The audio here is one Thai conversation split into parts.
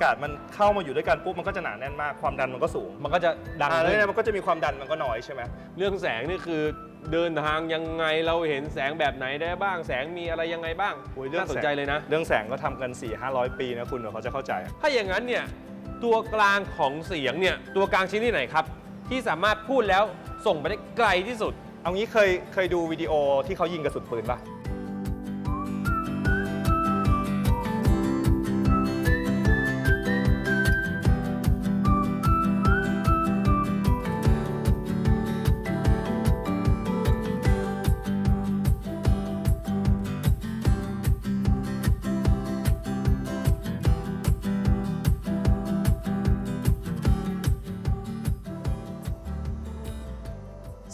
ออากาศมันเข้ามาอยู่ด้วยกันปุ๊บมันก็จะหนาแน่นมากความดันมันก็สูงมันก็จะดังอ่าแล้วขึ้น เนี่ยมันก็จะมีความดันมันก็น้อยใช่ไหม เรื่องแสงนี่คือเดินทางยังไงเราเห็นแสงแบบไหนได้บ้างแสงมีอะไรยังไงบ้างโอ้ยน่าสนใจเลยนะ เรื่องแสงก็ทำกัน 4 5 0 0 ปีนะคุณเดี๋ยวเขาจะเข้าใจ ถ้าอย่างนั้นเนี่ยตัวกลางของเสียงเนี่ยตัวกลางชิ้นที่ไหนครับ ที่สามารถพูดแล้วส่งไปได้ไกลที่สุด เอางี้เคยเคยดูวิดีโอที่เขายิงกระสุนปืนปะ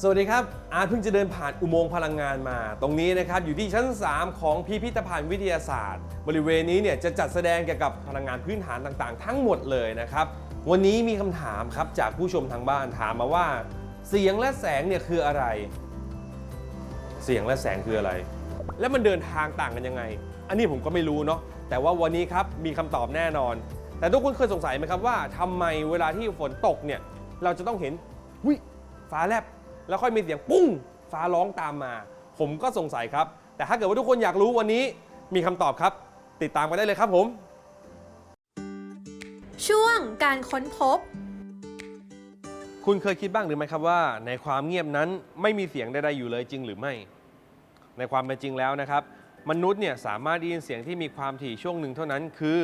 วัสดีครับ อาร์ตเพิ่งจะเดินผ่านอุโมงค์พลังงานมา ตรงนี้นะครับอยู่ที่ชั้น 3 ของพิพิธภัณฑ์วิทยาศาสตร์ บริเวณนี้เนี่ยจะจัดแสดงเกี่ยวกับพลังงานพื้นฐานต่างๆ ทั้งหมดเลยนะครับวันนี้มีคำถามครับจากผู้ชมทางบ้านถามมาว่า เสียงและแสงเนี่ยคืออะไร เสียงและแสงคืออะไร แล้วมันเดินทางต่างกันยังไง อันนี้ผมก็ไม่รู้เนาะแต่ว่าวันนี้ครับมีคำตอบแน่นอน แต่ทุกคนเคยสงสัยไหมครับว่าทำไมเวลาที่ฝนตกเนี่ยเราจะต้องเห็นวิฟ้าแลบ แล้วค่อยมีเสียงปุ้งฟ้าร้องตามมา ผมก็สงสัยครับ แต่ถ้าเกิดว่าทุกคนอยากรู้วันนี้มีคำตอบครับ ติดตามกันได้เลยครับผม ช่วงการค้นพบ คุณเคยคิดบ้างหรือไม่ครับว่า ในความเงียบนั้นไม่มีเสียงใดๆอยู่เลยจริงหรือไม่ ในความเป็นจริงแล้วนะครับ มนุษย์เนี่ยสามารถได้ยินเสียงที่มีความถี่ช่วงหนึ่งเท่านั้นคือ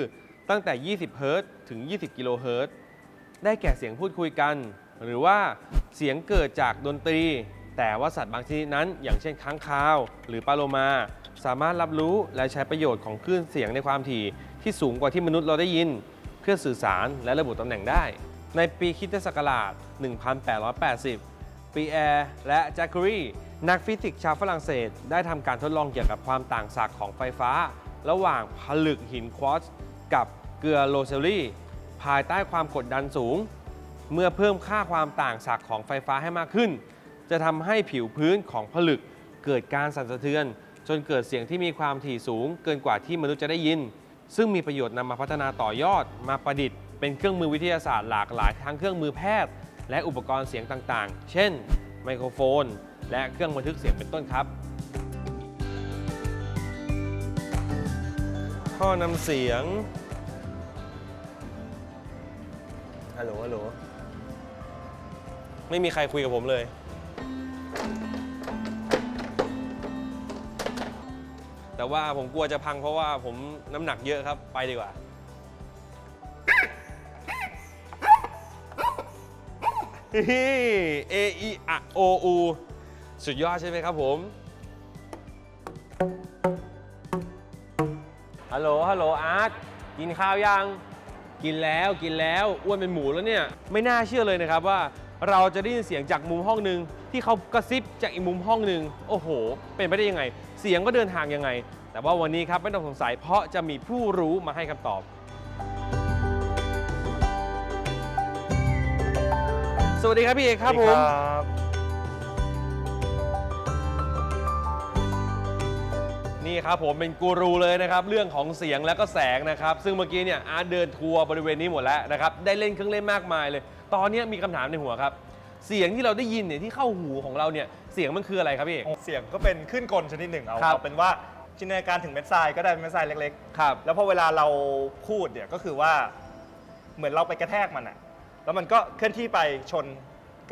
ตั้งแต่ 20 เฮิรตซ์ถึง 20 กิโลเฮิรตซ์ได้แก่เสียงพูดคุยกัน หรือว่า เสียงเกิดจากดนตรี แต่ว่าสัตว์บางชนิดนั้น อย่างเช่นค้างคาว หรือปลาโลมา สามารถรับรู้และใช้ประโยชน์ของคลื่นเสียงในความถี่ที่สูงกว่าที่มนุษย์เราได้ยิน เพื่อสื่อสารและระบุตำแหน่งได้ ในปีคริสตศักราช 1880 ปีแอร์และแจ็คกรีนักฟิสิกส์ชาวฝรั่งเศส ได้ทำการทดลองเกี่ยวกับความต่างศักย์ของไฟฟ้า ระหว่างผลึกหินควอตซ์กับเกลือโลเซลลี่ภายใต้ความกดดันสูง เมื่อเพิ่มค่าความต่างศักย์ของไฟฟ้าให้มากขึ้น จะทำให้ผิวพื้นของผลึกเกิดการสั่นสะเทือน จนเกิดเสียงที่มีความถี่สูง เกินกว่าที่มนุษย์จะได้ยิน ซึ่งมีประโยชน์นำมาพัฒนาต่อยอด มาประดิษฐ์เป็นเครื่องมือวิทยาศาสตร์หลากหลายทั้งเครื่องมือแพทย์ และอุปกรณ์เสียงต่างๆ เช่น ไมโครโฟน และเครื่องบันทึกเสียงเป็นต้นครับท่อนำเสียงฮัลโหลฮัลโหล ไม่มีใครคุยกับผมเลย แต่ว่าผมกลัวจะพังเพราะว่าผมน้ำหนักเยอะครับไปดีกว่าเฮ้ A E A O U สุดยอดใช่ไหมครับผม ฮัลโหล ฮัลโหล อาร์ต กินข้าวยัง กินแล้ว กินแล้ว อ้วนเป็นหมูแล้วเนี่ย ไม่น่าเชื่อเลยนะครับว่า เราจะได้ยินเสียงจากมุมห้องหนึ่งที่เขากระซิบจากอีกมุมห้องหนึ่งโอ้โห เป็นไปได้ยังไง เสียงก็เดินทางยังไง แต่ว่าวันนี้ครับไม่ต้องสงสัยเพราะจะมีผู้รู้มาให้คำตอบ สวัสดีครับพี่เอกครับผมบนี่ครับผมเป็นกูรูเลยนะครับเรื่องของเสียงและก็แสงนะครับ ซึ่งเมื่อกี้เนี่ยอาร์ตเดินทัวร์บริเวณนี้หมดแล้วนะครับได้เล่นเครื่องเล่นมากมายเลย ตอนนี้มีคำถามในหัวครับ เสียงที่เราได้ยินเนี่ยที่เข้าหูของเราเนี่ยเสียงมันคืออะไรครับพี่เอก เสียงก็เป็นขึ้นกลชนิดหนึ่งเอาครับ เอาเป็นว่าจินตนาการถึงเม็ดทรายก็ได้เป็นเม็ดทรายเล็กครับ ๆ แล้วพอเวลาเราพูดเนี่ยก็คือว่าเหมือนเราไปกระแทกมันอะแล้วมันก็เคลื่อนที่ไปชน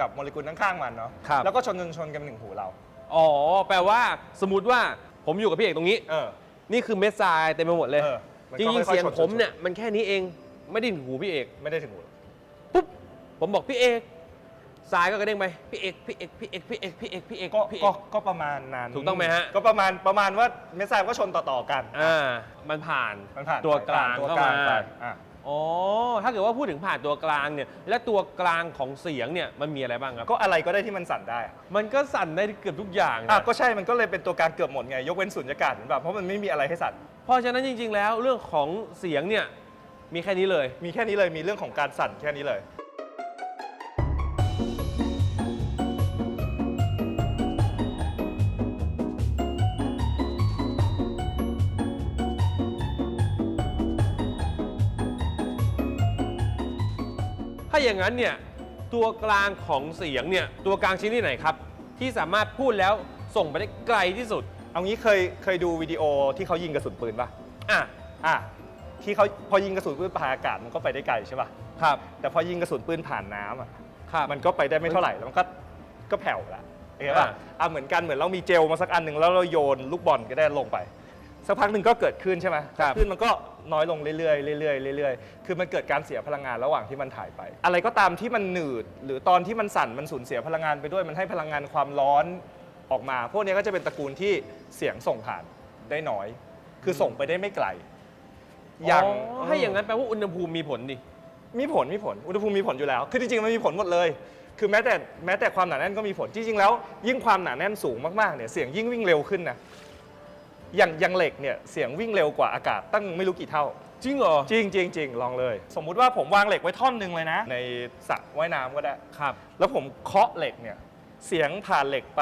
กับโมเลกุลข้างๆมันเนาะครับ แล้วก็ชนจนชนกันหนึ่งหูเรา อ๋อแปลว่าสมมติว่าผมอยู่กับพี่เอกตรงนี้ เออ นี่คือเม็ดทรายเต็มไปหมดเลย เออมันจก็ริงๆค่อยๆเสียงชนผมชนเนี่ยมันแค่นี้เองไม่ได้ถึงหูพี่เอก ไม่ได้ถึงหูปุ๊บ ผมบอกพี่เอกทรายก็กระเด้งไปพี่เอกพี่เอกพี่เอกพี่เอกพี่เอกพี่เอกก็พี่เอก็ก ก็ประมาณนั้นถูกต้องไหมฮะ ก็ประมาณประมาณว่าเม็ดทรายก็ชนต่อๆกันอ่ามันผ่านมันผ่านตัวกลางตัวเข้ากลางมาไปอะอ๋อ ถ้าเกิดว่าพูดถึงผ่านตัวกลางเนี่ย และตัวกลางของเสียงเนี่ย มันมีอะไรบ้างครับ ก็อะไรก็ได้ที่มันสั่นได้อะมันก็สั่นได้เกือบทุกอย่างอะนะก็ใช่มันก็เลยเป็นตัวกลางเกือบหมดไง ยกเว้นสุญญากาศเห็นป่ะเพราะมันไม่มีอะไรให้สั่นเพราะฉะนั้นจริง ๆ แล้วเรื่องของเสียงเนี่ย มีแค่นี้เลย มีแค่นี้เลยมีเรื่องของการสั่นแค่นี้เลย อย่างนั้นเนี่ยตัวกลางของเสียงเนี่ยตัวกลางชิ้นที่ไหนครับ ที่สามารถพูดแล้วส่งไปได้ไกลที่สุด เอางี้เคยเคยดูวิดีโอที่เขายิงกระสุนปืนป่ะอะอะที่เขาพอยิงกระสุนปืนผ่านอากาศมันก็ไปได้ไกลใช่ป่ะครับ แต่พอยิงกระสุนปืนผ่านน้ำอะครับมันก็ไปได้ไม่เท่าไหร่แล้วมันก็ก็แผ่วละเห็นป่ะอ่าอะเหมือนกันเหมือนเรามีเจลมาสักอันหนึ่งแล้วเราโยนลูกบอลก็ได้ลงไป สักพักหนึ่งก็เกิดขึ้นใช่ไหมครับขึ้นมันก็น้อยลงเรื่อยๆเรื่อยๆเรื่อยๆ คือมันเกิดการเสียพลังงานระหว่างที่มันถ่ายไป อะไรก็ตามที่มันหนืด หรือตอนที่มันสั่นมันสูญเสียพลังงานไปด้วย มันให้พลังงานความร้อนออกมา พวกนี้ก็จะเป็นตระกูลที่เสียงส่งผ่านได้น้อย คือส่งไปได้ไม่ไกล อย่างถ้าอย่างนั้นแปลว่าอุณหภูมิมีผลดิ มีผลมีผล อุณหภูมิมีผลอยู่แล้ว คือจริงๆมันมีผลหมดเลย คือแม้แต่แม้แต่ความหนาแน่นก็มีผล จริงๆแล้ว ยิ่งความหนาแน่นสูงมากๆเนี่ย เสียงยิ่งวิ่งเร็วขึ้นนะ อย่างอย่างเหล็กเนี่ยเสียงวิ่งเร็วกว่าอากาศตั้งไม่รู้กี่เท่า จริงเหรอ จริงจริงจริงลองเลย สมมุติว่าผมวางเหล็กไว้ท่อนหนึ่งเลยนะ ในสระว่ายน้ำก็ได้ ครับ แล้วผมเคาะเหล็กเนี่ยเสียงผ่านเหล็กไป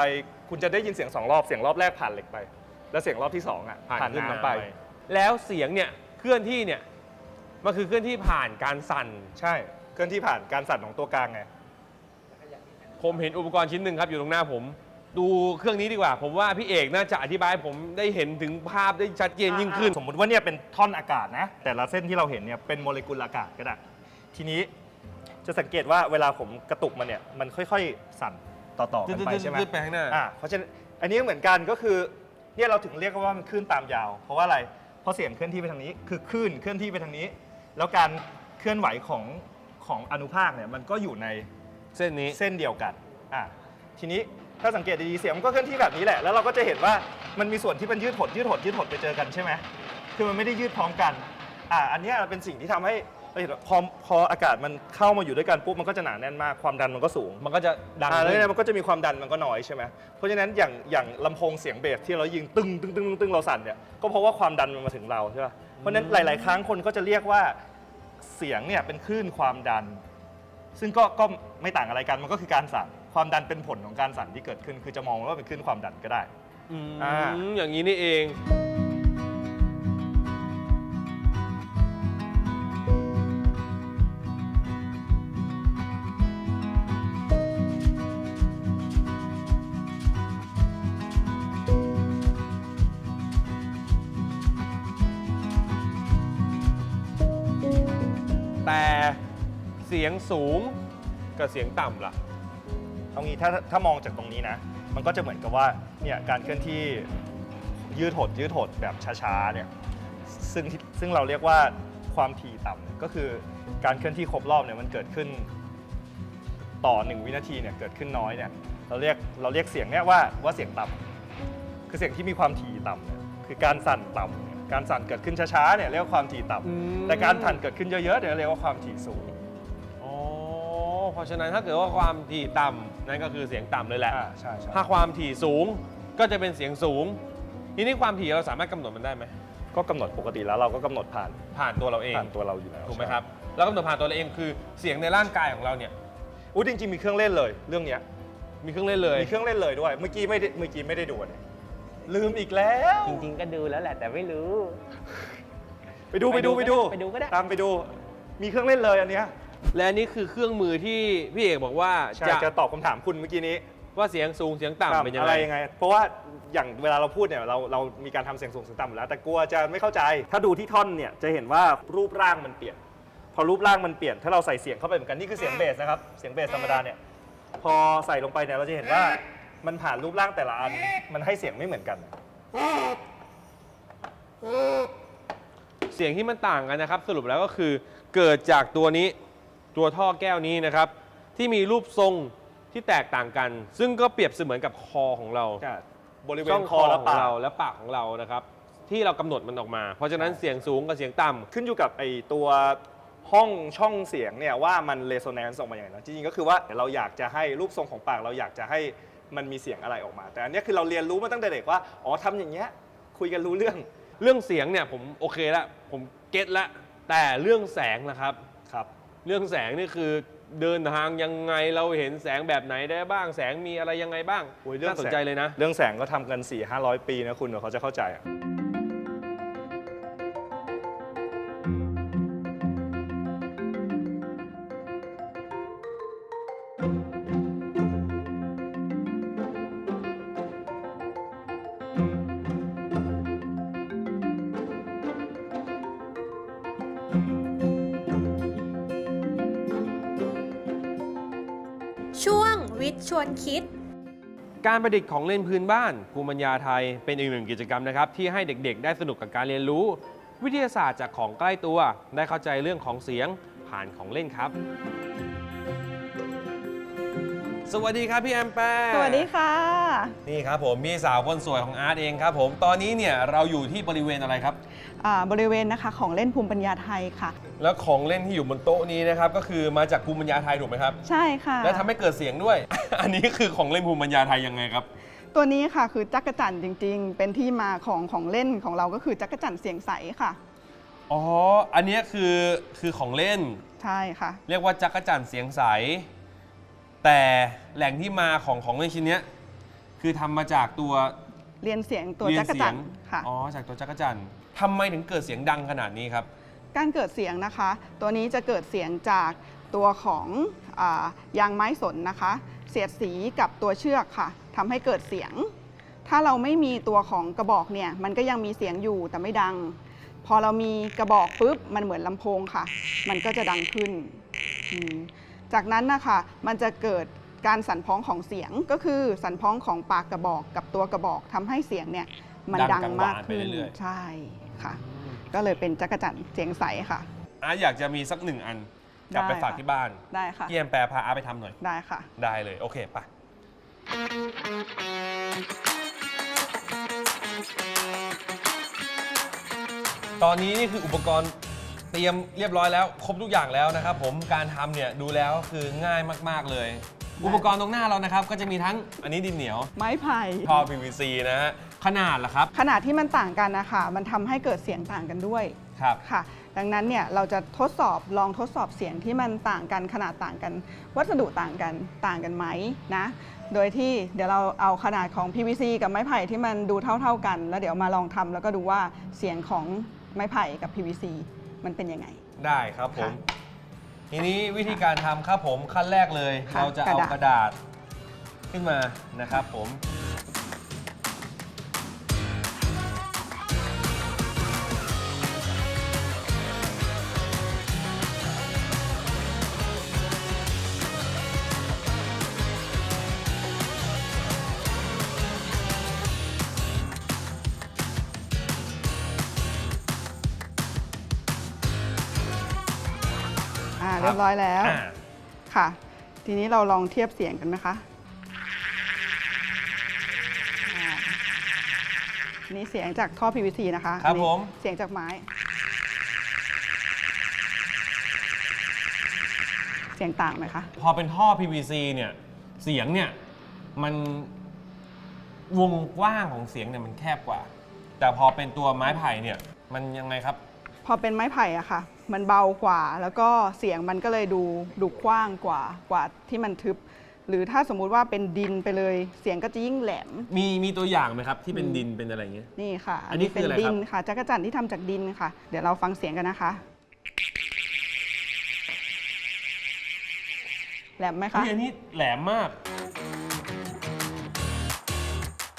คุณจะได้ยินเสียงสองรอบเสียงรอบแรกผ่านเหล็กไป แล้วเสียงรอบที่สองอะผ่านน้ำไป แล้วเสียงเนี่ยเคลื่อนที่เนี่ยมันคือเคลื่อนที่ผ่านการสั่น ใช่เคลื่อนที่ผ่านการสั่นของตัวกลางไง ผมเห็นอุปกรณ์ชิ้นหนึ่งครับอยู่ตรงหน้าผม ดูเครื่องนี้ดีกว่า ผมว่าพี่เอกน่าจะอธิบายให้ผมได้เห็นถึงภาพได้ชัดเจนยิ่งขึ้น สมมุติว่าเนี่ยเป็นท่อนอากาศนะ แต่ละเส้นที่เราเห็นเนี่ยเป็นโมเลกุลอากาศก็ได้ ทีนี้จะสังเกตว่าเวลาผมกระตุกมันเนี่ยมันค่อยๆ สั่นต่อๆกันไปใช่ไหมตืดๆไปข้างหน้า อ่าเพราะฉะนั้นอันนี้ก็เหมือนกันก็คือเนี่ยเราถึงเรียกว่ามันคลื่นตามยาว เพราะว่าอะไรเพราะเสียงเคลื่อนที่ไปทางนี้ คือคลื่นเคลื่อนที่ไปทางนี้ แล้วการเคลื่อนไหวของของอนุภาคเนี่ยมันก็อยู่ในเส้นนี้เส้นเดียวกันอะทีนี้ ถ้าสังเกตดีๆเสียงมันก็เคลื่อนที่แบบนี้แหละ แล้วเราก็จะเห็นว่ามันมีส่วนที่มันยืดหดยืดหดยืดหดไปเจอกันใช่ไหมคือมันไม่ได้ยืดพร้อมกันอะอันเนี้ยเป็นสิ่งที่ทำให้เราเห็นว่าพอพออากาศมันเข้ามาอยู่ด้วยกันปุ๊บมันก็จะหนาแน่นมากความดันมันก็สูง มันก็จะดังอ่าแล้วขึ้นเนี่ยมันก็จะมีความดันมันก็น้อยใช่ไหมเพราะฉะนั้นอย่างอย่างลำโพงเสียงเบสที่เรายิงตึ้งตึ้งตึ้งตึ้งตึ้งเราสั่นเนี่ยก็เพราะว่าความดันมันมาถึงเราใช่ป่ะเพราะฉะนั้นหลาย ๆ ครั้งคนก็จะเรียกว่าเสียงเนี่ยเป็นคลื่นความดัน ซึ่งก็ก็ไม่ต่างอะไรกันมันก็คือการสั่น ความดันเป็นผลของการสั่นที่เกิดขึ้น คือจะมองว่าเป็นคลื่นความดันก็ได้ อืมอ่า อย่างนี้นี่เอง แต่เสียงสูงกับเสียงต่ำล่ะ เอางี้ถ้าถ้ามองจากตรงนี้นะ มันก็จะเหมือนกับว่าเนี่ยการเคลื่อนที่ยืดหดยืดหดแบบช้าๆเนี่ยซึ่งที่ซึ่งเราเรียกว่าความถี่ต่ำเนี่ยก็คือการเคลื่อนที่ครบรอบเนี่ยมันเกิดขึ้นต่อ 1 วินาทีเนี่ยเกิดขึ้นน้อยเนี่ยเราเรียกเราเรียกเสียงเนี่ยว่าว่าเสียงต่ำคือเสียงที่มีความถี่ต่ำเนี่ยคือการสั่นต่ำเนี่ยการสั่นเกิดขึ้นช้าๆเนี่ยเรียกว่าความถี่ต่ำอืมแต่การสั่นเกิดขึ้นเยอะๆเนี่ยเรียกว่าความถี่สูงอ๋อเพ ราะฉะนั้นถ้าเกิดว่าความถี่ต่ำนั่นก็คือเสียงต่ำเลยแหละ อ่าใช่ใช่ถ้าความถี่สูงก็จะเป็นเสียงสูง ทีนี้ความถี่เราสามารถกำหนดมันได้ไหม ก็กำหนดปกติแล้วเราก็กำหนดผ่านผ่านตัวเราเองผ่านตัวเราอยู่แล้วถูกไหมครับเรากำหนดผ่านตัวเราเองคือเสียงในร่างกายของเราเนี่ยอุ้ยจริงๆมีเครื่องเล่นเลยเรื่องเนี้ยมีเครื่องเล่นเลย มีเครื่องเล่นเลยด้วย เมื่อกี้ไม่ได้เมื่อกี้ไม่ได้ดูเนี่ยลืมอีกแล้ว จริง ๆ ก็ดูแล้วแหละแต่ไม่รู้ ไปดูไปดูไปดูไปดูก็ได้ ตามไปดู มีเครื่องเล่นเลยอันเนี้ย และนี่คือเครื่องมือที่พี่เอกบอกว่าใช่จะจะตอบคำถามคุณเมื่อกี้นี้ว่าเสียงสูงเสียงต่ำเป็นยังอะไรไง ยังไง เพราะว่าอย่างเวลาเราพูดเนี่ยเราเรามีการทำเสียงสูงเสียงต่ำอยู่แล้ว แต่กลัวจะไม่เข้าใจ ถ้าดูที่ท่อนเนี่ยจะเห็นว่ารูปร่างมันเปลี่ยน พอรูปร่างมันเปลี่ยน ถ้าเราใส่เสียงเข้าไปเหมือนกันนี่คือเสียงเบสนะครับ เสียงเบสธรรมดาเนี่ย พอใส่ลงไปเนี่ยเราจะเห็นว่ามันผ่านรูปร่างแต่ละอัน มันให้เสียงไม่เหมือนกัน เสียงที่มันต่างกันนะครับ สรุปแล้วก็คือเกิดจากตัวนี้ ตัวท่อแก้วนี้นะครับ ที่มีรูปทรงที่แตกต่างกัน ซึ่งก็เปรียบเสมือนกับคอของเราบริเวช่ณองคคออและของปากเราและปากของเรานะครับ ที่เรากำหนดมันออกมา เพราะฉะนั้นเสียงสูงกับเสียงต่ำ ขึ้นอยู่กับไอตัวห้องช่องเสียงเนี่ยว่ามันเรโซแนนซ์ออกมาอย่างไรนะจริงๆก็คือว่าเราอยากจะให้รูปทรงของปากเราอยากจะให้มันมีเสียงอะไรออกมา แต่อันเนี้ยคือเราเรียนรู้มาตั้งแต่เด็กว่าอ๋อทำอย่างเงี้ยคุยกันรู้เรื่อง เรื่องเสียงเนี่ยผมโอเคละผมเก็ตละแต่เรื่องแสงนะครับครับ เรื่องแสงนี่คือเดินทางยังไงเราเห็นแสงแบบไหนได้บ้างแสงมีอะไรยังไงบ้างโอ้ยเรื่องน่าสนแสงใจเลยนะ เรื่องแสงก็ทำกัน4 5 0 0ปีนะคุณเดี๋ยวเขาจะเข้าใจอะ วนคิด การประดิษฐ์ของเล่นพื้นบ้านภูมิปัญญาไทยเป็นอีกหนึ่งกิจกรรมนะครับ ที่ให้เด็กๆ ได้สนุกกับการเรียนรู้ วิทยาศาสตร์จากของใกล้ตัว ได้เข้าใจเรื่องของเสียงผ่านของเล่นครับ สวัสดีครับพี่แอมแปร์สวัสดีค่ะ นี่ครับผมพี่สาวคนสวยของอาร์ตเองครับผมตอนนี้เนี่ยเราอยู่ที่บริเวณอะไรครับ อ่าบริเวณนะคะของเล่นภูมิปัญญาไทยค่ะ แล้วของเล่นที่อยู่บนโต๊ะนี้นะครับก็คือมาจากภูมิปัญญาไทยถูกไหมครับ ใช่ค่ะ และทำให้เกิดเสียงด้วย อันนี้คือของเล่นภูมิปัญญาไทยยังไงครับ ตัวนี้ค่ะคือจักรจั่นจริง ๆ เป็นที่มาของของเล่นของเราก็คือจักรจั่นเสียงใสค่ะ อ๋อ อันเนี้ยคือคือของเล่น ใช่ค่ะ เรียกว่าจักรจั่นเสียงใส แต่แหล่งที่มาของของเล่นชิ้นเนี้ยคือทำมาจากตัวเรียนเสียงตัวเรียจักรเสีจั่งนค่ะ อ๋อจากตัวจักรจั่นทำไมถึงเกิดเสียงดังขนาดนี้ครับ การเกิดเสียงนะคะ ตัวนี้จะเกิดเสียงจากตัวของอายางไม้สนนะคะ เสียดสีกับตัวเชือกค่ะทำให้เกิดเสียง ถ้าเราไม่มีตัวของกระบอกเนี่ยมันก็ยังมีเสียงอยู่แต่ไม่ดัง พอเรามีกระบอกปุ๊บมันเหมือนลำโพงค่ะ มันก็จะดังขึ้นอืม จากนั้นนะคะมันจะเกิดการสั่นพ้องของเสียงก็คือสั่นพ้องของปากกระบอกกับตัวกระบอกทำให้เสียงเนี่ยมันดัดังงกังวานมากไปขึ้นเรื่อยๆใช่ค่ะ ก็เลยเป็นจักรจั่นเสียงใสค่ะอาร์ตอยากจะมีสักหนึ่งอันกลับไปได้ฝากค่ะที่บ้านได้ค่ะพี่แอมแปรพาอาร์ตไปทำหน่อยได้ค่ะ ได้เลยโอเคไปตอนนี้นี่คืออุปกรณ์ เตรียมเรียบร้อยแล้ว ครบทุกอย่างแล้วนะครับผมการทำเนี่ยดูแล้วคือง่ายมากๆเลย อุปกรณ์ตรงหน้าเรานะครับ ก็จะมีทั้งอันนี้ดินเหนียวไม้ไผ่ท่อ PVC นะฮะขนาดล่ะครับขนาดที่มันต่างกันนะคะมันทำให้เกิดเสียงต่างกันด้วยครับ ค่ะ ดังนั้นเนี่ยเราจะทดสอบลองทดสอบเสียงที่มันต่างกันขนาดต่างกัน วัสดุต่างกันต่างกันไหมนะ โดยที่เดี๋ยวเราเอาขนาดของ PVC กับไม้ไผ่ที่มันดูเท่า ๆกัน แล้วเดี๋ยวมาลองทำแล้วก็ดูว่าเสียงของไม้ไผ่กับ PVC มันเป็นยังไง ได้ครับผมค่ะทีนี้วิธีการทำครับผมขั้นแรกเลย ค่ะเราจะเอากกระระดาษดาษขึ้นมานะครับผม อ่าเรียบร้อยแล้วอ่าค่ะ ทีนี้เราลองเทียบเสียงกันไหมคะอ่านี่เสียงจากท่อ PVC นะคะครับอันนี้ผม เสียงจากไม้ เสียงต่างไหมคะ พอเป็นท่อ PVC เนี่ยเสียงเนี่ยมันวงกว้างของเสียงเนี่ยมันแคบกว่า แต่พอเป็นตัวไม้ไผ่เนี่ยมันยังไงครับ พอเป็นไม้ไผ่อะค่ะ มันเบากว่า แล้วก็เสียงมันก็เลยดูดูกว้างกว่ากว่าที่มันทึบ หรือถ้าสมมุติว่าเป็นดินไปเลย เสียงก็จะยิ่งแหลม มีมีตัวอย่างไหมครับ ที่เป็นอืมดินเป็นอะไรอย่างเงี้ย นี่ค่ะอันนี้เป็คืออะไรดิครับนค่ะจักรจั่นที่ทำจากดินค่ะ เดี๋ยวเราฟังเสียงกันนะคะ แหลมไหมคะ เฮ้ยอันนี้แหลมมาก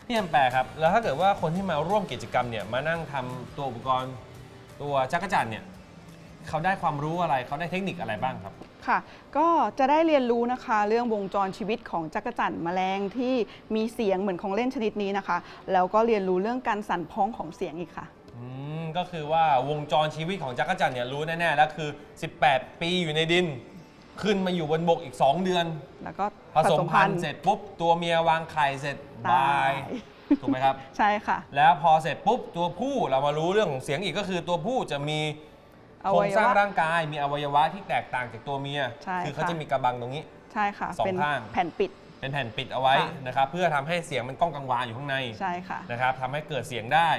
พี่แอมแปรครับ แล้วถ้าเกิดว่าคนที่มาร่วมกิจกรรมเนี่ยมานั่งทำตัวอุปกรณ์ตัวจักรจันทร์เนี่ย เขาได้ความรู้อะไรเขาได้เทคนิคอะไรบ้างครับ ค่ะ ก็จะได้เรียนรู้นะคะเรื่องวงจรชีวิตของจักรจั่นแมลงที่มีเสียงเหมือนของเล่นชนิดนี้นะคะ แล้วก็เรียนรู้เรื่องการสั่นพ้องของเสียงอีกค่ะ อืมก็คือว่าวงจรชีวิตของจักรจันทร์เนี่ยรู้แน่ๆแล้วคือ 18 ปีอยู่ในดิน ขึ้นมาอยู่บนบกอีก 2 เดือน แล้วก็ผสมพันธุ์เสร็จปุ๊บตัวเมียวางไข่เสร็จบาตายยถูกไหมครับ ใช่ค่ะ แล้วพอเสร็จปุ๊บตัวผู้เรามารู้เรื่องของเสียงอีกก็คือตัวผู้จะมี อโครวังยสร้างวะ ร่างกายมีอวัยวะที่แตกต่างจากตัวเมีย ใช่คือเขาค่ะ จะมีกระบังตรงนี้ ใช่ค่ะ สองเป็นข้าง แผ่นปิด เป็นแผ่นปิดเอาไว้ค่ะ นะครับ เพื่อทำให้เสียงมันก้องกังวานอยู่ข้างในใช่ค่ะ นะครับทำให้เกิดเสียงได้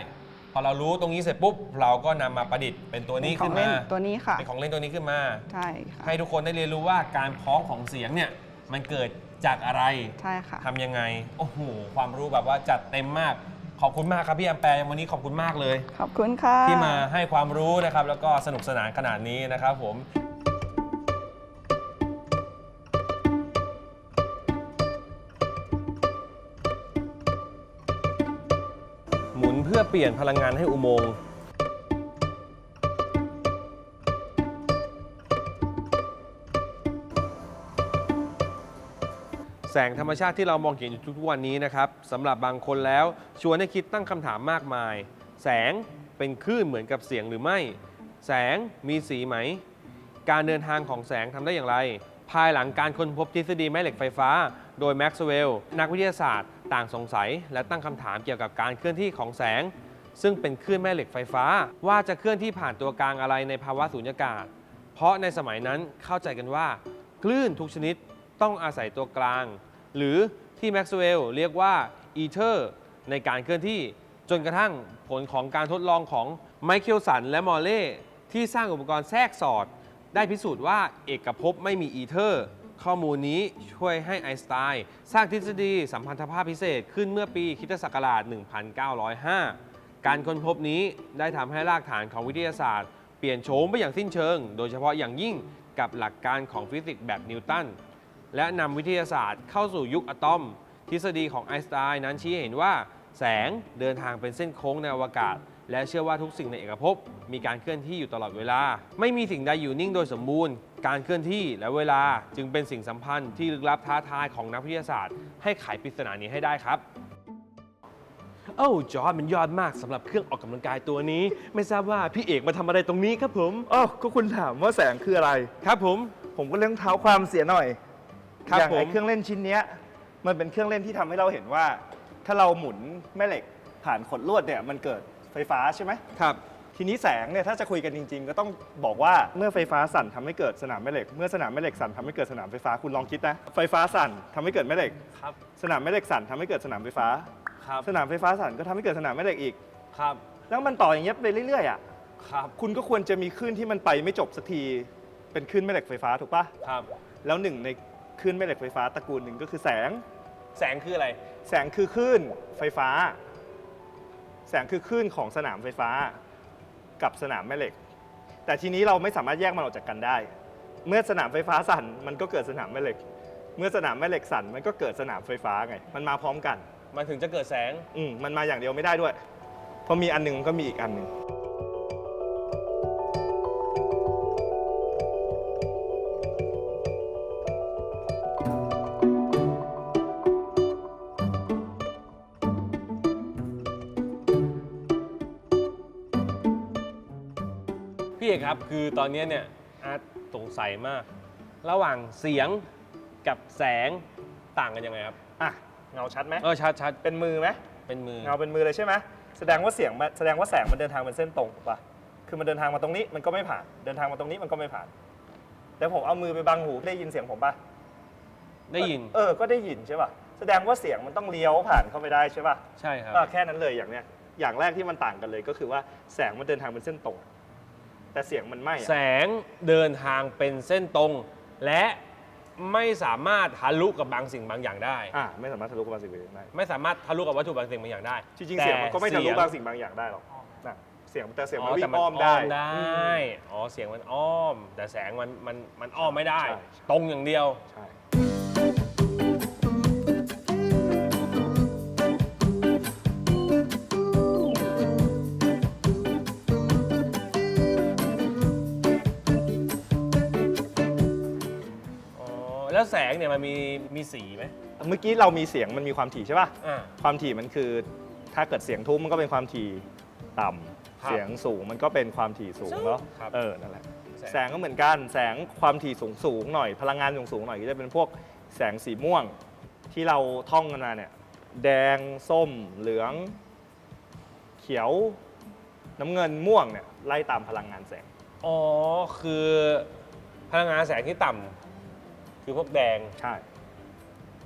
พอเรารู้ตรงนี้เสร็จปุ๊บ เราก็นำมาประดิษฐ์เป็นตัวนี้เป็ขึ้นของเล่มาตัวนี้ค่ะ เป็นของเล่นตัวนี้ขึ้นมา ใช่ค่ะ ให้ทุกคนได้เรียนรู้ว่าการพ้องของเสียงเนี่ยมันเกิดจากอะไรใช่ค่ะ ทำยังไง โอ้โห ความรู้แบบว่าจัดเต็มมาก ขอบคุณมากครับพี่แอมแปร์วันนี้ขอบคุณมากเลย ขอบคุณค่ะ ที่มาให้ความรู้นะครับ แล้วก็สนุกสนานขนาดนี้นะครับผม หมุนเพื่อเปลี่ยนพลังงานให้อุโมงค์ แสงธรรมชาติที่เรามองเห็นอยู่ทุกวันนี้นะครับสำหรับบางคนแล้วชวนให้คิดตั้งคำถามมากมาย แสงเป็นคลื่นเหมือนกับเสียงหรือไม่ แสงมีสีไหม การเดินทางของแสงทำได้อย่างไร ภายหลังการค้นพบทฤษฎีแม่เหล็กไฟฟ้า โดยแม็กซ์เวลล์นักวิทยาศาสตร์ ต่างสงสัย และตั้งคำถามเกี่ยวกับการเคลื่อนที่ของแสง ซึ่งเป็นคลื่นแม่เหล็กไฟฟ้า ว่าจะเคลื่อนที่ผ่านตัวกลางอะไรในภาวะสูญญากาศ เพราะในสมัยนั้นเข้าใจกันว่า คลื่นทุกชนิด ต้องอาศัยตัวกลาง หรือที่แม็กซ์เวลล์เรียกว่าอีเทอร์ในการเคลื่อนที่จนกระทั่งผลของการทดลองของไมเคิลสันและมอลเล่ที่สร้างอุปกรณ์แทรกสอด ได้พิสูจน์ว่าเอกภพไม่มีอีเทอร์ ข้อมูลนี้ช่วยให้ไอน์สไตน์สร้างทฤษฎีสัมพันธภาพพิเศษขึ้นเมื่อปีคิตศักราช 1905 การค้นพบนี้ได้ทำให้รากฐานของวิทยาศาสตร์ เปลี่ยนโฉมไปอย่างสิ้นเชิง โดยเฉพาะอย่างยิ่งกับหลักการของฟิสิกส์แบบนิวตัน และนำวิทยาศาสตร์เข้าสู่ยุคอะตอม ทฤษฎีของไอน์สไตน์นั้นชี้ให้เห็นว่า แสงเดินทางเป็นเส้นโค้งในอวกาศ และเชื่อว่าทุกสิ่งในเอกภพมีการเคลื่อนที่อยู่ตลอดเวลา ไม่มีสิ่งใดอยู่นิ่งโดยสมบูรณ์ การเคลื่อนที่และเวลาจึงเป็นสิ่งสัมพันธ์ที่ลึกลับท้าทายของนักวิทยาศาสตร์ ให้ไขปริศนานี้ให้ได้ครับโอ้จอร์ดมันยอดมากสำหรับเครื่องออกกำลังกายตัวนี้ ไม่ทราบว่าพี่เอกมาทำอะไรตรงนี้ครับผมอ๋อก็คุณถามว่าแสงคืออะไร ครับผม ผมก็เรื่องเท้าความเสียหน่อย ครับอย่างผมไอ้เครื่องเล่นชิ้นเนี้ยมันเป็นเครื่องเล่นที่ทำให้เราเห็นว่า ถ้าเราหมุนแม่เหล็กผ่านขดลวดเนี่ยมันเกิดไฟฟ้าใช่ไหม ครับ ทีนี้แสงเนี่ยถ้าจะคุยกันจริง ๆ ก็ต้องบอกว่าเมื่อไฟฟ้าสั่นทำให้เกิดสนามแม่เหล็ก เมื่อสนามแม่เหล็กสั่นทำให้เกิดสนามไฟฟ้าคุณลองคิดนะไฟฟ้าสั่นทำให้เกิดแม่เหล็ก ครับ สนามแม่เหล็กสั่นทำให้เกิดสนามไฟฟ้า ครับ สนามไฟฟ้าสั่นก็ทำให้เกิดสนามแม่เหล็กอีก ครับ แล้วมันต่ออย่างเงี้ยไปเรื่อยๆอะครับ คุณก็ควรจะมีคลื่นที่มันไปไม่จบสักทีเป็นคลื่นแม่เหล็กไฟฟ้าถูกปะครับ แล้วหนึ่งใน คลื่นแม่เหล็กไฟฟ้าตระกูลหนึ่งก็คือแสง แสงคืออะไร แสงคือคลื่นไฟฟ้า แสงคือคลื่นของสนามไฟฟ้า กับสนามแม่เหล็ก แต่ทีนี้เราไม่สามารถแยกมันออกจากกันได้ เมื่อสนามไฟฟ้าสั่นมันก็เกิดสนามแม่เหล็ก เมื่อสนามแม่เหล็กสั่นมันก็เกิดสนามไฟฟ้าไง มันมาพร้อมกัน มันถึงจะเกิดแสง อืมมันมาอย่างเดียวไม่ได้ด้วย เพราะมีอันหนึงมันก็มีอีกอันหนึ่ง พี่เอกครับคือตอนนี้เนี่ยอาร์ตสงสัยมาก ระหว่างเสียงกับแสงต่างกันยังไงครับอะเงาชัดไหมเออชัดชัดเป็นมือไหมเป็นมือเงาเป็นมือเลยใช่ไหมแสดงว่าเสียงมันแสดงว่าแสงมันเดินทางเป็นเส้นตรงถูกปะคือมันเดินทางมาตรงนี้มันก็ไม่ผ่าน เดินทางมาตรงนี้มันก็ไม่ผ่าน แต่ผมเอามือไปบังหูได้ยินเสียงผมปะได้ยิน เออ ก็ได้ยินใช่ปะแสดงว่าเสียงมันต้องเลี้ยวผ่านเข้าไปได้ใช่ปะใช่ครับก็แค่นั้นเลยอย่างเนี้ยอย่างแรกที่มันต่างกันเลยก็คือว่าแสงมันเดินทางเป็นเส้นตรง แต่เสียงมันไม่อะ แสงเดินทางเป็นเส้นตรง และไม่สามารถทะลุกับบางสิ่งบางอย่างได้ อ่าไม่สามารถทะลุกับบางสิ่งบางอย่างได้ ไม่สามารถทะลุกับวัตถุบางสิ่งบางอย่างได้จริงๆ เสียงมันก็ไม่ทะลุแต่บางสิ่งบางอย่างได้หรอกนะเสียงแต่เสียงมันวิ่แต่งอ้อมได้ ได้อ๋อเสียงมันอ้อม แต่แสงมันมันมันอ้อมไม่ได้ ใช่ใช่ตรงอย่างเดียว ใช่ แล้วแสงเนี่ยมันมีมีสีไหมเมื่อกี้เรามีเสียงมันมีความถี่ใช่ป่ะ อ่า ความถี่มันคือ ถ้าเกิดเสียงทุ้มมันก็เป็นความถี่ต่ำครับเสียงสูงมันก็เป็นความถี่สูงเนาะครับเออนั่นแหละแสง แสงก็เหมือนกัน แสงความถี่สูงสูงหน่อยพลังงานสูงสูงหน่อยก็จะเป็นพวกแสงสีม่วงที่เราท่องกันมาเนี่ยแดงส้มเหลือง เขียวน้ำเงินม่วงเนี่ยไล่ตามพลังงานแสง อ๋อ คือพลังงานแสงที่ต่ำ คือพวกแดง ใช่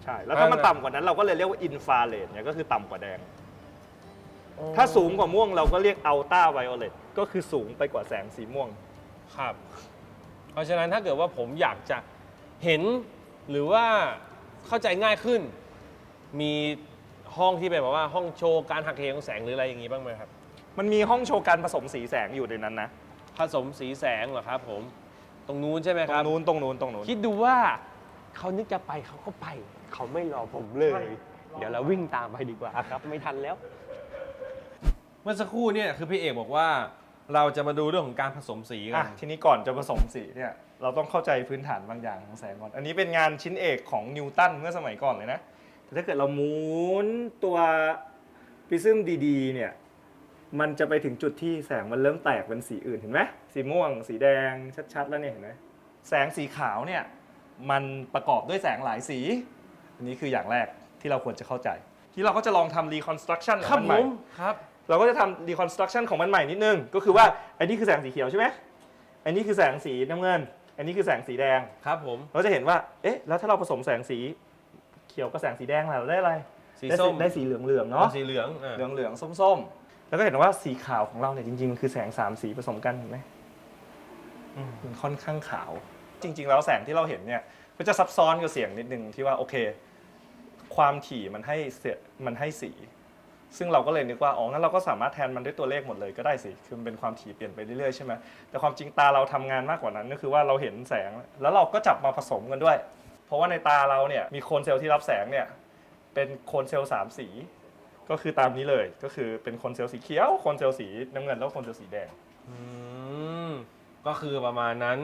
ใช่ แล้วถ้ามันอ่า ต่ำกว่านั้นเราก็เลยเรียกว่าอินฟราเรดเนี่ยก็คือต่ำกว่าแดง ถ้าสูงกว่าม่วงเราก็เรียกอัลตราไวโอเลตก็คือสูงไปกว่าแสงสีม่วง ครับ เพราะฉะนั้นถ้าเกิดว่าผมอยากจะเห็นหรือว่าเข้าใจง่ายขึ้น มีห้องที่เป็นแบบว่าห้องโชว์การหักเหของแสงหรืออะไรอย่างนี้บ้างไหมครับ มันมีห้องโชว์การผสมสีแสงอยู่ในนั้นนะผสมสีแสงเหรอครับผม ตรงนู้นใช่ไหมตครรับ งนู้นตรงนู้นตรงนู้นคิดดูว่า เขานึกจะไปเขาก็ไป เขาไม่รอผมเลย เดี๋ยวเราวิ่งตามไปดีกว่าครับ ไม่ทันแล้ว เมื่อสักครู่เนี่ยคือพี่เอกบอกว่า เราจะมาดูเรื่องของการผสมสีกัอะน ทีนี้ก่อนจะผสมสีเนี่ยเราต้องเข้าใจพื้นฐานบางอย่างของแสงก่อน อันนี้เป็นงานชิ้นเอกของนิวตันเมื่อสมัยก่อนเลยนะแต่ถ้าเกิดเราหมุนตัวปริซึมดีๆเนี่ยมันจะไปถึงจุดที่แสงมันเริ่มแตกเป็นสีอื่นเห็นไหมสีม่วง สีแดงชัดๆแล้วเนี่ยเห็นไหมแสงสีขาวเนี่ย มันประกอบด้วยแสงหลายสี อันนี้คืออย่างแรกที่เราควรจะเข้าใจ ที่เราก็จะลองทำ reconstruction ของมันใหม่ครับ เราก็จะทำ reconstruction ของมันใหม่นิดนึง ก็คือว่าอันนี้คือแสงสีเขียวใช่ไหมอันนี้คือแสงสีน้ำเงิน อันนี้คือแสงสีแดง ครับผม เราจะเห็นว่า เอ๊ะ แล้วถ้าเราผสมแสงสีเขียวกับแสงสีแดงล่ะเราได้อะไร สีได้ส้ม ได้สีเหลืองเหลืองๆเนาะเนาะ สีเหลืองอะเหลืองเหลืองส้มส้มๆแล้วก็เห็นว่าสีขาวของเราเนี่ยจริงๆคือแสงสามสีผสมกันเห็นไหมอืมมันค่อนข้างขาว จริง ๆ แล้วแสงที่เราเห็นเนี่ยก็จะซับซ้อนกับเสียงนิดนึงที่ว่าโอเค ความถี่มันให้เสียมันให้สี ซึ่งเราก็เลยนึกว่าอ๋องั้นเราก็สามารถแทนมันด้วยตัวเลขหมดเลยก็ได้สิคือมันเป็นความถี่เปลี่ยนไปเรื่อยๆใช่ไหมแต่ความจริงตาเราทำงานมากกว่านั้นก็คือว่าเราเห็นแสง แล้วเราก็จับมาผสมกันด้วย เพราะว่าในตาเราเนี่ยมีโคนเซลล์ที่รับแสงเนี่ยเป็นโคนเซลล์สามสี ก็คือตามนี้เลยก็คือเป็นโคนเซลล์สีเขียวโคนเซลล์สีน้ำเงินแล้วโคนเซลล์สีแดง อืม ก็คือประมาณนั้น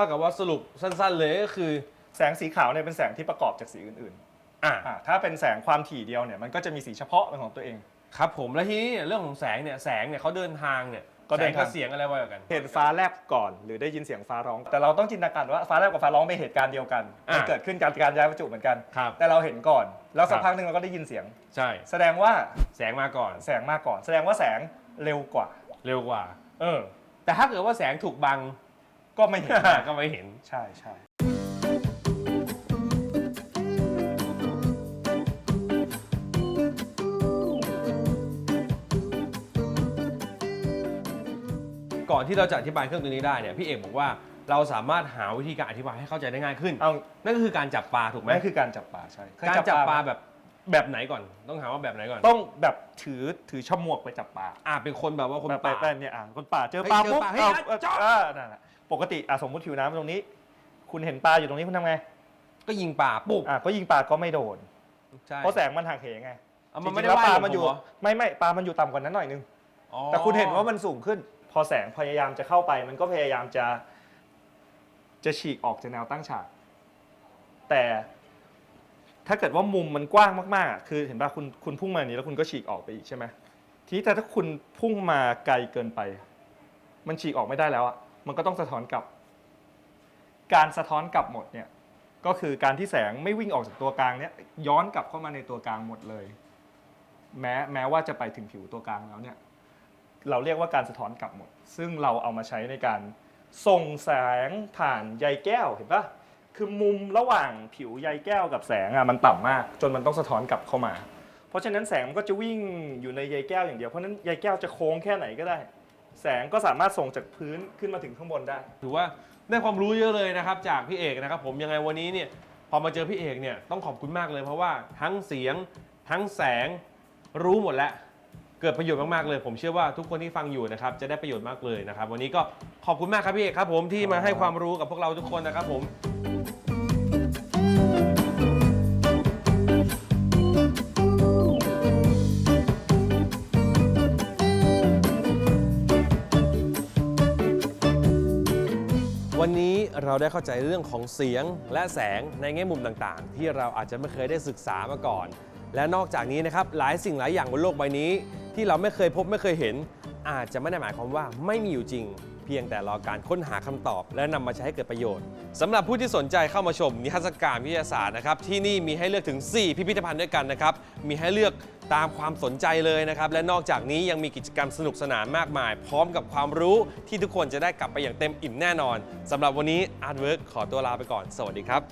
เท่ากับว่าสรุปสั้น ๆ เลยก็คือ แสงสีขาวเนี่ยเป็นแสงที่ประกอบจากสีอื่นอะๆอ่าถ้าเป็นแสงความถี่เดียวเนี่ยมันก็จะมีสีเฉพาะเป็นของตัวเอง ครับผมแล้วทีนี้เนี่ยเรื่องของแสงเนี่ยแสงเนี่ยเขาเดินทางเนี่ยก็เดินแสงกับทางเสียงอะไรวะกัน เห็นฟ้าแลบก่อนหรือได้ยินเสียงฟ้าร้อง แต่เราต้องจินตนาการว่าฟ้าแลบกับฟ้าร้องเป็นเหตุการณ์เดียวกันอะมันเกิดขึ้นการการย้ายประจุเหมือนกัน ครับแต่เราเห็นก่อน แล้วสักครับพักหนึ่งเราก็ได้ยินเสียง ใช่ แสดงว่าแสงมาก่อนแสงมาก่อน แสดงว่าแสงเร็วกว่า เร็วกว่า เออ แต่ถ้าเกิดว่าแสงถูกบัง ก็ไม่เห็น ก็ไม่เห็น ใช่ใช่ก่อนที่เราจะอธิบายเครื่องตัวนี้ได้เนี่ยพี่เอกบอกว่าเราสามารถหาวิธีการอธิบายให้เข้าใจได้ง่ายขึ้น เอานั่นก็คือการจับปลาถูกไหมนั่นคือการจับปลาใช่เคยการจับปลาไหมแบบ แบบไหนก่อน ต้องถามว่าแบบไหนก่อน ต้องแบบถือถือฉมวกไปจับปลาอ่าเป็นคนแบบว่าคนแบบป่าแบบเนี่ยอะคนป่าเจอเฮ้ยปลาเจอปุ๊บปลาเฮ้ยเอาอะเอาจ๊อบอ่านั่นแหละปกติอะสมมติผิวน้ำตรงนี้ คุณเห็นปลาอยู่ตรงนี้คุณทำไงก็ยิงปลาปุ๊บอะก็ยิงปลาก็ไม่โดน ใช่เพราะแสงมันห่างเหไงเอามันไม่จริได้งๆแล้วปลาว่ายมันอยู่ผมเหรอไม่ไม่ปลามันอยู่ต่ำกว่านั้นหน่อยนึงอ๋อแต่คุณเห็นว่ามันสูงขึ้น พอแสงพยายามจะเข้าไป มันก็พยายามจะ จะฉีกออกจากแนวตั้งฉาก แต่ ถ้าเกิดว่ามุมมันกว้างมากๆอะคือเห็นป่ะคุณคุณพุ่งมาอย่างนี้แล้วคุณก็ฉีกออกไปอีกใช่ไหมทีนี้แต่ถ้าคุณพุ่งมาไกลเกินไป มันฉีกออกไม่ได้แล้วอะมันก็ต้องสะท้อนกลับ การสะท้อนกลับหมดเนี่ยก็คือการที่แสงไม่วิ่งออกจากตัวกลางเนี่ยย้อนกลับเข้ามาในตัวกลางหมดเลย แม้แม้ว่าจะไปถึงผิวตัวกลางแล้วเนี่ยเราเรียกว่าการสะท้อนกลับหมด ซึ่งเราเอามาใช้ในการส่งแสงผ่านใยแก้วเห็นปะ คือมุมระหว่างผิวใยแก้วกับแสงอะมันต่ำมาก จนมันต้องสะท้อนกลับเข้ามา เพราะฉะนั้นแสงมันก็จะวิ่งอยู่ในใยแก้วอย่างเดียวเพราะฉะนั้นใยแก้วจะโค้งแค่ไหนก็ได้ แสงก็สามารถส่งจากพื้นขึ้นมาถึงข้างบนได้ ถือว่าได้ความรู้เยอะเลยนะครับ จากพี่เอกนะครับ ผมยังไงวันนี้เนี่ยพอมาเจอพี่เอกเนี่ยต้องขอบคุณมากเลยเพราะว่าทั้งเสียงทั้งแสงรู้หมดแล้ว เกิดประโยชน์มากๆเลย ผมเชื่อว่าทุกคนที่ฟังอยู่นะครับจะได้ประโยชน์มากเลยนะครับ วันนี้ก็ขอบคุณมากครับพี่เอกครับผมที่มาให้ความรู้กับพวกเราทุกคนนะครับผม วันนี้เราได้เข้าใจเรื่องของเสียงและแสงในแง่มุมต่างๆ ที่เราอาจจะไม่เคยได้ศึกษามาก่อน และนอกจากนี้นะครับหลายสิ่งหลายอย่างบนโลกใบนี้ ที่เราไม่เคยพบไม่เคยเห็น อาจจะไม่ได้หมายความว่าไม่มีอยู่จริง พียงแต่รอการค้นหาคำตอบ และนำมาใช้ให้เกิดประโยชน์สำหรับผู้ที่สนใจเข้ามาชมนิทรรศการวิทยาศาสตร์นะครับที่นี่มีให้เลือกถึง 4 พิพิธภัณฑ์ด้วยกันนะครับมีให้เลือกตามความสนใจเลยนะครับ และนอกจากนี้ยังมีกิจกรรมสนุกสนานมากมาย พร้อมกับความรู้ที่ทุกคนจะได้กลับไปอย่างเต็มอิ่มแน่นอนสำหรับวันนี้ Artwork ขอตัวลาไปก่อน สวัสดีครับ